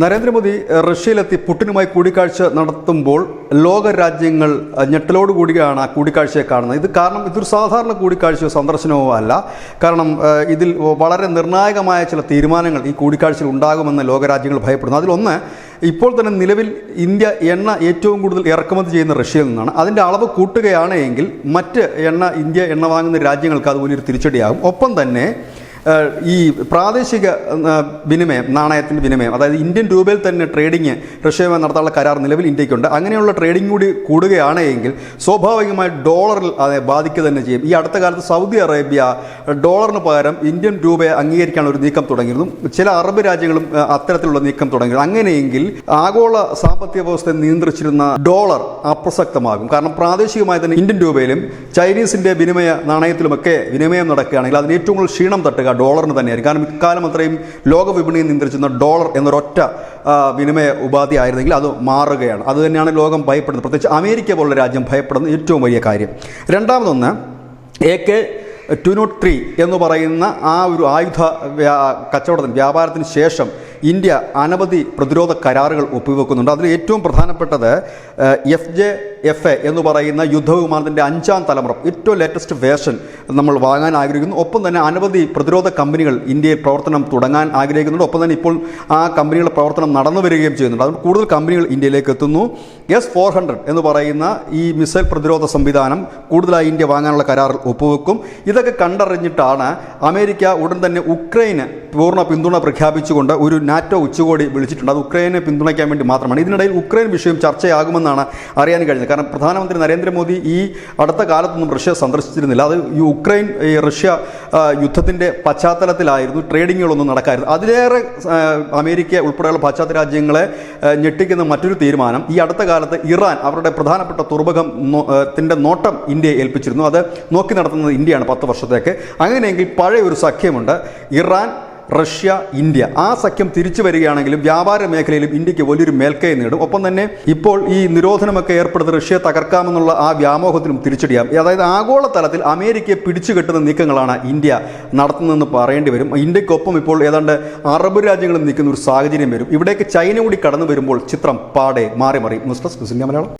നരേന്ദ്രമോദി റഷ്യയിലെത്തി പുടിനുമായി കൂടിക്കാഴ്ച നടത്തുമ്പോൾ ലോക രാജ്യങ്ങൾ ഞെട്ടലോടുകൂടിയാണ് ആ കൂടിക്കാഴ്ചയെ കാണുന്നത്. ഇത് കാരണം ഇതൊരു സാധാരണ കൂടിക്കാഴ്ചയോ സന്ദർശനമോ അല്ല. കാരണം ഇതിൽ വളരെ നിർണായകമായ ചില തീരുമാനങ്ങൾ ഈ കൂടിക്കാഴ്ചയിൽ ഉണ്ടാകുമെന്ന് ലോകരാജ്യങ്ങൾ ഭയപ്പെടുന്നു. അതിലൊന്ന് ഇപ്പോൾ തന്നെ നിലവിൽ ഇന്ത്യ എണ്ണ ഏറ്റവും കൂടുതൽ ഇറക്കുമതി ചെയ്യുന്ന റഷ്യയിൽ നിന്നാണ്. അതിന്റെ അളവ് കൂട്ടുകയാണ് എങ്കിൽ മറ്റ് എണ്ണ ഇന്ത്യ എണ്ണ വാങ്ങുന്ന രാജ്യങ്ങൾക്ക് അത് വലിയൊരു തിരിച്ചടിയാകും. ഒപ്പം തന്നെ ഈ പ്രാദേശിക വിനിമയം നാണയത്തിന്റെ വിനിമയം അതായത് ഇന്ത്യൻ രൂപയിൽ തന്നെ ട്രേഡിങ് റഷ്യയുമായി നടത്താനുള്ള കരാർ നിലവിൽ ഇന്ത്യക്കുണ്ട്. അങ്ങനെയുള്ള ട്രേഡിംഗ് കൂടി കൂടുകയാണ് എങ്കിൽ സ്വാഭാവികമായി ഡോളറിൽ അതെ ബാധിക്കുക തന്നെ ചെയ്യും. ഈ അടുത്ത കാലത്ത് സൗദി അറേബ്യ ഡോളറിന് പകരം ഇന്ത്യൻ രൂപയെ അംഗീകരിക്കാൻ ഒരു നീക്കം തുടങ്ങിയിരുന്നു. ചില അറബ് രാജ്യങ്ങളും അത്തരത്തിലുള്ള നീക്കം തുടങ്ങി അങ്ങനെയെങ്കിൽ ആഗോള സാമ്പത്തിക വ്യവസ്ഥയെ നിയന്ത്രിച്ചിരുന്ന ഡോളർ അപ്രസക്തമാകും. കാരണം പ്രാദേശികമായി തന്നെ ഇന്ത്യൻ രൂപയിലും ചൈനീസിന്റെ വിനിമയ നാണയത്തിലുമൊക്കെ വിനിമയം നടക്കുകയാണെങ്കിൽ അതിന് ഏറ്റവും കൂടുതൽ ക്ഷീണം തട്ടുക ഡോളറിന് തന്നെയായിരിക്കും. കാരണം ഇക്കാലം അത്രയും ലോക വിപണിയെ നിയന്ത്രിച്ചിരുന്ന ഡോളർ എന്നൊരൊറ്റ വിനിമയ ഉപാധി ആയിരുന്നെങ്കിൽ അത് മാറുകയാണ്. അത് തന്നെയാണ് ലോകം ഭയപ്പെടുന്നത്. പ്രത്യേകിച്ച് അമേരിക്ക പോലുള്ള രാജ്യം ഭയപ്പെടുന്ന ഏറ്റവും വലിയ കാര്യം. രണ്ടാമതൊന്ന് A K two nought three എന്ന് പറയുന്ന ആ ഒരു ആയുധ കച്ചവടത്തിന് വ്യാപാരത്തിന് ശേഷം ഇന്ത്യ അനവധി പ്രതിരോധ കരാറുകൾ ഒപ്പുവെക്കുന്നുണ്ട്. അതിൽ ഏറ്റവും പ്രധാനപ്പെട്ടത് എഫ് ജെ എഫ് എ എന്ന് പറയുന്ന യുദ്ധവിമാനത്തിന്റെ അഞ്ചാം തലമുറ ഏറ്റവും ലേറ്റസ്റ്റ് വേർഷൻ നമ്മൾ വാങ്ങാൻ ആഗ്രഹിക്കുന്നു. ഒപ്പം തന്നെ അനവധി പ്രതിരോധ കമ്പനികൾ ഇന്ത്യയിൽ പ്രവർത്തനം തുടങ്ങാൻ ആഗ്രഹിക്കുന്നുണ്ട്. ഒപ്പം തന്നെ ഇപ്പോൾ ആ കമ്പനികളുടെ പ്രവർത്തനം നടന്നു വരികയും ചെയ്യുന്നുണ്ട്. അതുകൊണ്ട് കൂടുതൽ കമ്പനികൾ ഇന്ത്യയിലേക്ക് എത്തുന്നു. എസ് ഫോർ ഹൺഡ്രഡ് എന്ന് പറയുന്ന ഈ മിസൈൽ പ്രതിരോധ സംവിധാനം കൂടുതലായി ഇന്ത്യ വാങ്ങാനുള്ള കരാറിൽ ഒപ്പുവെക്കും. ഇതൊക്കെ കണ്ടറിഞ്ഞിട്ടാണ് അമേരിക്ക ഉടൻ തന്നെ ഉക്രൈന് പൂർണ പിന്തുണ പ്രഖ്യാപിച്ചുകൊണ്ട് ഒരു നാറ്റോ ഉച്ചകോടി വിളിച്ചിട്ടുണ്ട്. അത് ഉക്രൈനെ പിന്തുണയ്ക്കാൻ വേണ്ടി മാത്രമാണ്. ഇതിനിടയിൽ ഉക്രൈൻ വിഷയം ചർച്ചയാകുമെന്നാണ് അറിയാൻ കഴിഞ്ഞത്. കാരണം പ്രധാനമന്ത്രി നരേന്ദ്രമോദി ഈ അടുത്ത കാലത്തൊന്നും റഷ്യ സന്ദർശിച്ചിരുന്നില്ല. അത് ഈ ഉക്രൈൻ ഈ റഷ്യ യുദ്ധത്തിന്റെ പശ്ചാത്തലത്തിലായിരുന്നു. ട്രേഡിങ്ങുകളൊന്നും നടക്കായിരുന്നു. അതിലേറെ അമേരിക്ക ഉൾപ്പെടെയുള്ള പാശ്ചാത്യ രാജ്യങ്ങളെ ഞെട്ടിക്കുന്ന മറ്റൊരു തീരുമാനം ഈ അടുത്ത കാലത്ത് ഇറാൻ അവരുടെ പ്രധാനപ്പെട്ട തുറമുഖം ത്തിന്റെ നോട്ടം ഇന്ത്യയെ ഏൽപ്പിച്ചിരുന്നു. അത് നോക്കി നടത്തുന്നത് ഇന്ത്യയാണ് പത്ത് വർഷത്തേക്ക്. അങ്ങനെയെങ്കിൽ പഴയ ഒരു സഖ്യമുണ്ട്. Iran Russia India. ആ സഖ്യം തിരിച്ചു വരികയാണെങ്കിലും വ്യാപാര മേഖലയിലും ഇന്ത്യയ്ക്ക് വലിയൊരു മേൽക്കൈ നേടും. ഒപ്പം തന്നെ ഇപ്പോൾ ഈ നിരോധനമൊക്കെ ഏർപ്പെടുത്തി റഷ്യയെ തകർക്കാമെന്നുള്ള ആ വ്യാമോഹത്തിനും തിരിച്ചടിയാം. അതായത് ആഗോള തലത്തിൽ അമേരിക്കയെ പിടിച്ചു കെട്ടുന്ന നീക്കങ്ങളാണ് ഇന്ത്യ നടത്തുന്നതെന്ന് പറയേണ്ടി വരും. ഇന്ത്യക്കൊപ്പം ഇപ്പോൾ ഏതാണ്ട് അറബ് രാജ്യങ്ങളും നിൽക്കുന്ന ഒരു സാഹചര്യം വരും. ഇവിടേക്ക് ചൈന കൂടി കടന്നു വരുമ്പോൾ ചിത്രം പാടെ മാറി മറിയും ന്യൂസ് ഡെസ്ക് മലയാളം.